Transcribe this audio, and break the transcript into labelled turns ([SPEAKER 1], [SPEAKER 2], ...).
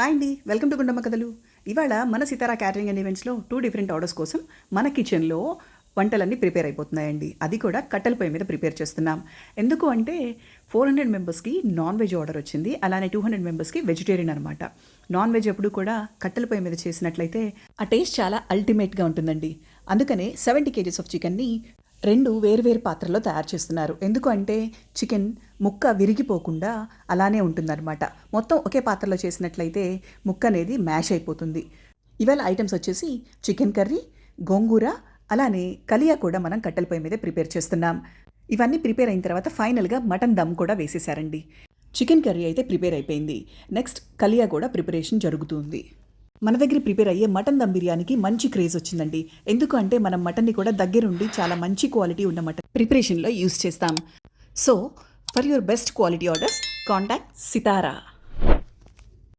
[SPEAKER 1] Hi అండి welcome to Gundamma కథలు. ఇవాళ మన సితారా క్యాటరింగ్ అండ్ ఈవెంట్స్లో టూ డిఫరెంట్ ఆర్డర్స్ కోసం మన కిచెన్లో వంటలన్నీ ప్రిపేర్ అయిపోతున్నాయండి. అది కూడా కట్టెల పొయ్యి మీద ప్రిపేర్ చేస్తున్నాం. ఎందుకు అంటే ఫోర్ హండ్రెడ్ మెంబర్స్కి నాన్ వెజ్ ఆర్డర్ వచ్చింది. అలానే టూ హండ్రెడ్ మెంబర్స్కి వెజిటేరియన్ అనమాట నాన్ వెజ్ ఎప్పుడు కూడా కట్టెల పొయ్యి మీద చేసినట్లయితే ఆ టేస్ట్ చాలా అల్టిమేట్గా ఉంటుందండి. అందుకనే సెవెంటీ కేజీస్ ఆఫ్ చికెన్ని రెండు వేరువేరు పాత్రలో తయారు చేస్తున్నారు. ఎందుకు అంటే చికెన్ ముక్క విరిగిపోకుండా అలానే ఉంటుందన్నమాట. మొత్తం ఒకే పాత్రలో చేసినట్లయితే ముక్క అనేది మ్యాష్ అయిపోతుంది. ఇవాళ ఐటమ్స్ వచ్చేసి చికెన్ కర్రీ గోంగూర అలానే కలియా కూడా మనం కట్టెల పొయ్యి మీద ప్రిపేర్ చేస్తున్నాం. ఇవన్నీ ప్రిపేర్ అయిన తర్వాత ఫైనల్గా మటన్ దమ్ కూడా వేసేసారండి. చికెన్ కర్రీ అయితే ప్రిపేర్ అయిపోయింది. నెక్స్ట్ కలియా కూడా ప్రిపరేషన్ జరుగుతుంది. మన దగ్గర ప్రిపేర్ అయ్యే మటన్ దమ్ బిర్యానీకి మంచి క్రేజ్ వచ్చిందండి. ఎందుకు అంటే మనం మటన్ని కూడా దగ్గరుండి చాలా మంచి క్వాలిటీ ఉన్న మటన్ ప్రిపరేషన్లో యూస్ చేస్తాం. So for your best quality orders contact Sitara